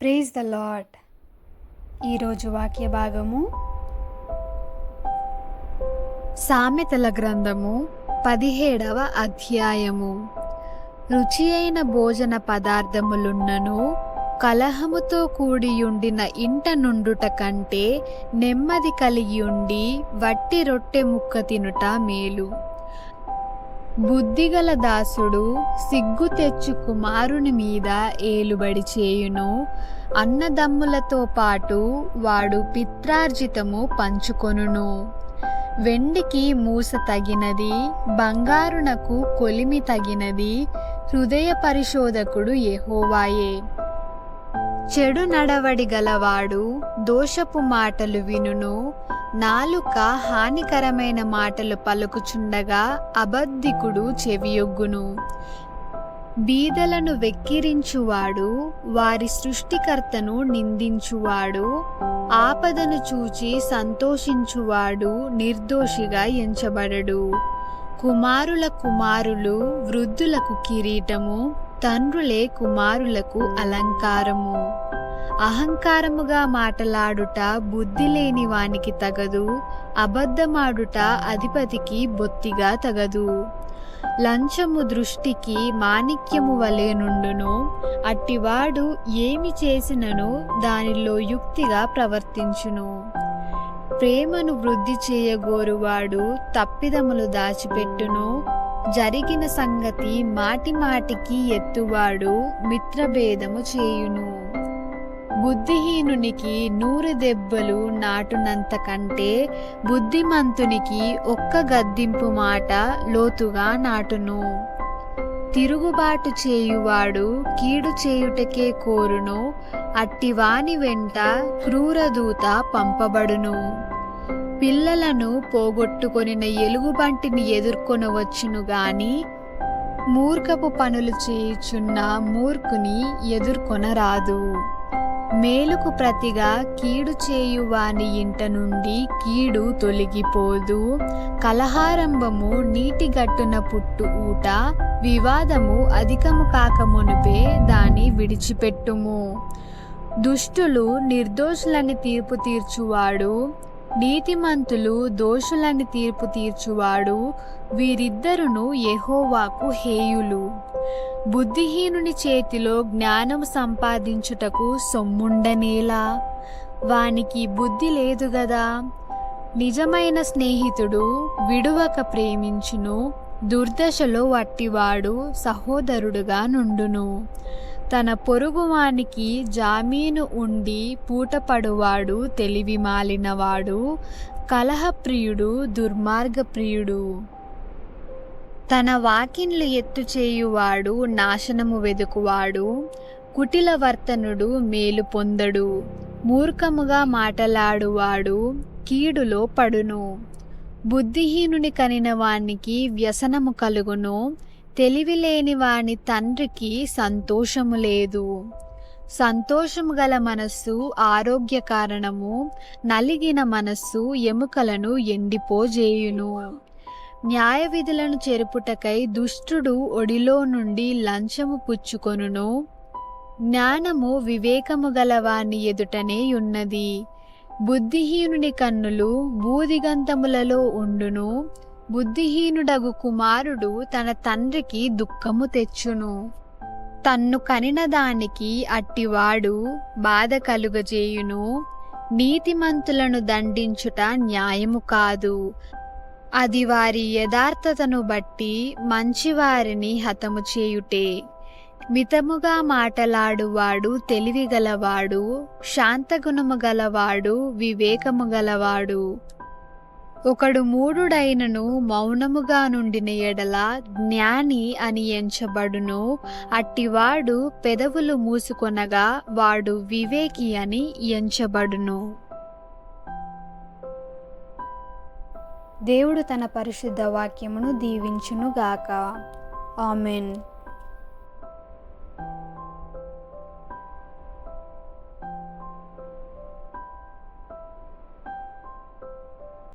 Praise the lord ఈరోజు వాక్య భాగము సామెతల గ్రంథము పదిహేడవ అధ్యాయము. రుచి అయిన భోజన పదార్థములున్నను కలహముతో కూడియుండిన ఇంట నుండుట కంటే నెమ్మది కలిగి ఉండి వట్టి రొట్టె ముక్క తినుట మేలు. బుద్ధిగల దాసుడు సిగ్గు తెచ్చు కుమారుని మీద ఏలుబడి చేయును. అన్నదమ్ములతో పాటు వాడు పిత్రార్జితము పంచుకొనును. వెండికి మూస తగినది బంగారునకు కొలిమి తగినది హృదయ పరిశోధకుడు ఎహోవాయే చెడు నడవడి గలవాడు దోషపు మాటలు వినును. నాలుక హానికరమైన మాటలు పలుకుచుండగా అబద్ధికుడు చెవియొగ్గును. బీదలను వెక్కిరించువాడు వారి సృష్టికర్తను నిందించువాడు ఆపదను చూచి సంతోషించువాడు నిర్దోషిగా ఎంచబడడు. కుమారుల కుమారులు వృద్ధులకు కిరీటము తండ్రులే కుమారులకు అలంకారము. అహంకారముగా మాటలాడుట బుద్ధి లేని వానికి తగదు అబద్ధమాడుట అధిపతికి బొత్తిగా తగదు. లంచము దృష్టికి మాణిక్యము వలె నుండును అట్టివాడు ఏమి చేసినను దానిలో యుక్తిగా ప్రవర్తించును. ప్రేమను వృద్ధి చేయగోరువాడు తప్పిదములు దాచిపెట్టును జరిగిన సంగతి మాటి మాటికి ఎత్తువాడు మిత్రభేదము చేయును. బుద్ధిహీనునికి నూరు దెబ్బలు నాటునంత కంటే బుద్ధిమంతునికి ఒక్క గద్దింపు మాట లోతుగా నాటును. తిరుగుబాటు చేయువాడు కీడు చేయుటకే కోరును. అట్టివాని వెంట క్రూరదూత పంపబడును. పిల్లలను పోగొట్టుకొనిన ఎలుగుబంటిని ఎదుర్కొనవచ్చును గాని మూర్ఖపు పనులు చేయుచున్న మూర్ఖుని ఎదుర్కొనరాదు. మేలుకు ప్రతిగా కీడు చేయువాని ఇంట నుండి కీడు తొలగిపోదు. కలహారంభము నీటి గట్టున పుట్టు ఊట వివాదము అధికము కాక మునుపే దాని విడిచిపెట్టుము. దుష్టులు నిర్దోషులని తీర్పు తీర్చువాడు నీతిమంతులు దోషులని తీర్పు తీర్చువాడు వీరిద్దరును యెహోవాకు హేయులు. బుద్ధిహీనుని చేతిలో జ్ఞానం సంపాదించుటకు సొమ్ముండనేలా. వానికి బుద్ధి లేదు గదా. నిజమైన స్నేహితుడు విడువక ప్రేమించును దుర్దశలో వట్టివాడు సహోదరుడుగా నుండును. తన పొరుగువానికి జామీను ఉండి పూటపడువాడు తెలివి మాలినవాడు కలహప్రియుడు దుర్మార్గప్రియుడు. తన వాకిన్లు ఎత్తు చేయువాడు నాశనము వెదుకువాడు కుటిల వర్తనుడు మేలు పొందడు మూర్ఖముగా మాటలాడువాడు కీడులో పడును. బుద్ధిహీనుని కనిన వానికి వ్యసనము కలుగును తెలివి లేని వాని తండ్రికి సంతోషము లేదు. సంతోషము గల మనస్సు ఆరోగ్య కారణము నలిగిన మనస్సు ఎముకలను ఎండిపోజేయును. న్యాయ విధులను చెరుపుటకై దుష్టుడు ఒడిలో నుండి లంచము పుచ్చుకొనును. జ్ఞానము వివేకము గలవాని ఎదుటనే ఉన్నది. బుద్ధిహీనుని కన్నులు బూదిగంతములలో ఉండును. బుద్ధిహీనుడగు కుమారుడు తన తండ్రికి దుఃఖము తెచ్చును. తన్ను కనిన దానికి అట్టివాడు బాధ కలుగజేయును. నీతిమంతులను దండించుట న్యాయము కాదు. అది వారి యథార్థతను బట్టి మంచివారిని హతము చేయుటే. మితముగా మాటలాడువాడు తెలివిగలవాడు శాంతగుణము గలవాడు వివేకము గలవాడు. ఒకడు మూడుడైనను మౌనముగా నుండిన ఎడల జ్ఞాని అని ఎంచబడును. అట్టివాడు పెదవులు మూసుకొనగా వాడు వివేకి అని ఎంచబడును. దేవుడు తన పరిశుద్ధ వాక్యమును దీవించునుగాక. ఆమెన్.